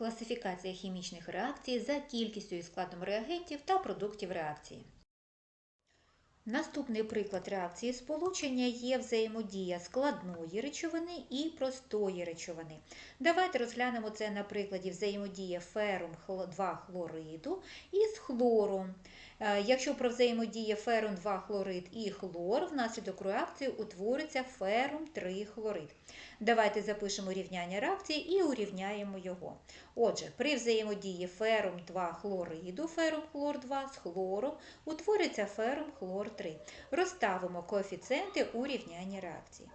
Класифікація хімічних реакцій за кількістю і складом реагентів та продуктів реакції. Наступний приклад реакції сполучення є взаємодія складної речовини і простої речовини. Давайте розглянемо це на прикладі взаємодія ферум 2 хлориду із хлором. Е, Якщо про взаємодія ферум 2 хлорид і хлор, внаслідок реакції утвориться ферум 3 хлорид. Давайте запишемо рівняння реакції і урівняємо його. Отже, при взаємодії ферум 2 хлориду, ферум хлор 2 з хлором утвориться ферум хлор 3. Розставимо коефіцієнти у рівнянні реакції.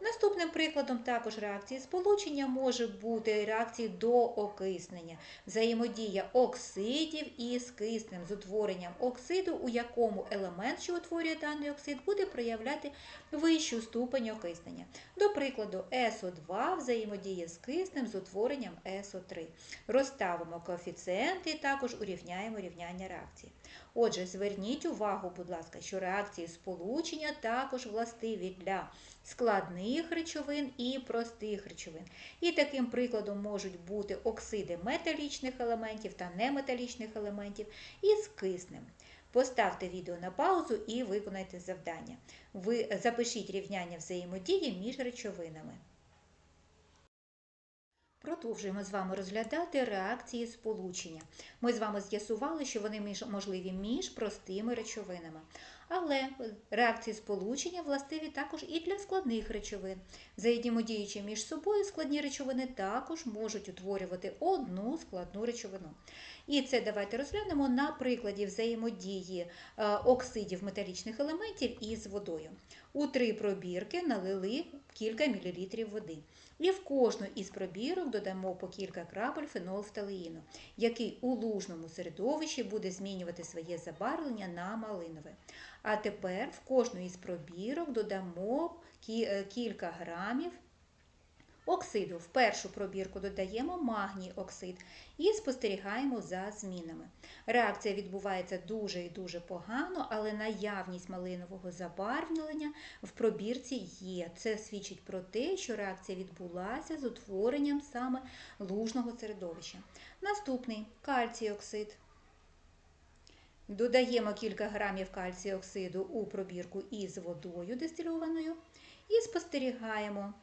Наступним прикладом також реакції сполучення може бути реакції до окиснення, взаємодія оксидів із киснем з утворенням оксиду, у якому елемент, що утворює даний оксид, буде проявляти вищу ступень окиснення. До прикладу, СО2 взаємодіє з киснем з утворенням СО3. Розставимо коефіцієнти і також урівняємо рівняння реакції. Отже, зверніть увагу, будь ласка, що реакції сполучення також властиві для складних речовин і простих речовин. І таким прикладом можуть бути оксиди металічних елементів та неметалічних елементів із киснем. Поставте відео на паузу і виконайте завдання. Ви запишіть рівняння взаємодії між речовинами. Продовжуємо з вами розглядати реакції сполучення. Ми з вами з'ясували, що вони можливі між простими речовинами. Але реакції сполучення властиві також і для складних речовин. Взаємодіючи між собою, складні речовини також можуть утворювати одну складну речовину. І це давайте розглянемо на прикладі взаємодії е, оксидів металічних елементів із водою. У три пробірки налили кілька мілілітрів води. І в кожну із пробірок додамо по кілька крапель фенолфталеїну, який у лужному середовищі буде змінювати своє забарвлення на малинове. А тепер в кожну із пробірок додамо е, кілька грамів оксиду. В першу пробірку додаємо магній оксид і спостерігаємо за змінами. Реакція відбувається дуже і дуже погано, але наявність малинового забарвлення в пробірці є. Це свідчить про те, що реакція відбулася з утворенням саме лужного середовища. Наступний кальцій оксид. Додаємо кілька грамів кальцію оксиду у пробірку із водою дистильованою і спостерігаємо.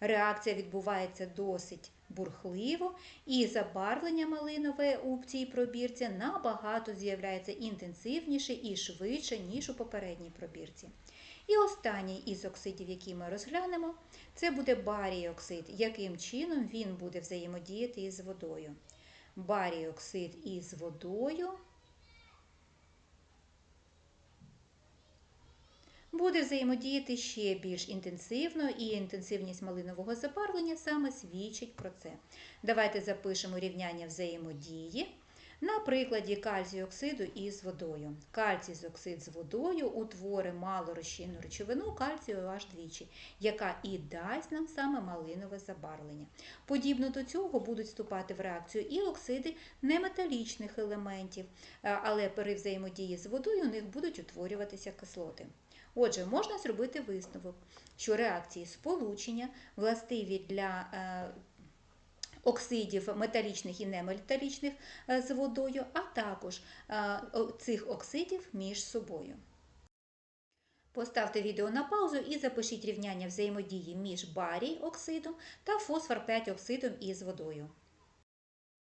Реакція відбувається досить бурхливо, і забарвлення малинове у цій пробірці набагато з'являється інтенсивніше і швидше, ніж у попередній пробірці. І останній із оксидів, який ми розглянемо, це буде барій оксид. Яким чином він буде взаємодіяти із водою? Барій оксид із водою буде взаємодіяти ще більш інтенсивно, і інтенсивність малинового забарвлення саме свідчить про це. Давайте запишемо рівняння взаємодії на прикладі кальцію оксиду із водою. Кальцій оксид з водою утворить малорозчинну речовину кальцію аж двічі, яка і дасть нам саме малинове забарвлення. Подібно до цього будуть вступати в реакцію і оксиди неметалічних елементів, е, але при взаємодії з водою у них будуть утворюватися кислоти. Отже, можна зробити висновок, що реакції сполучення властиві для е, оксидів металічних і неметалічних е, з водою, а також е, цих оксидів між собою. Поставте відео на паузу і запишіть рівняння взаємодії між барій оксидом та фосфор 5 оксидом із водою.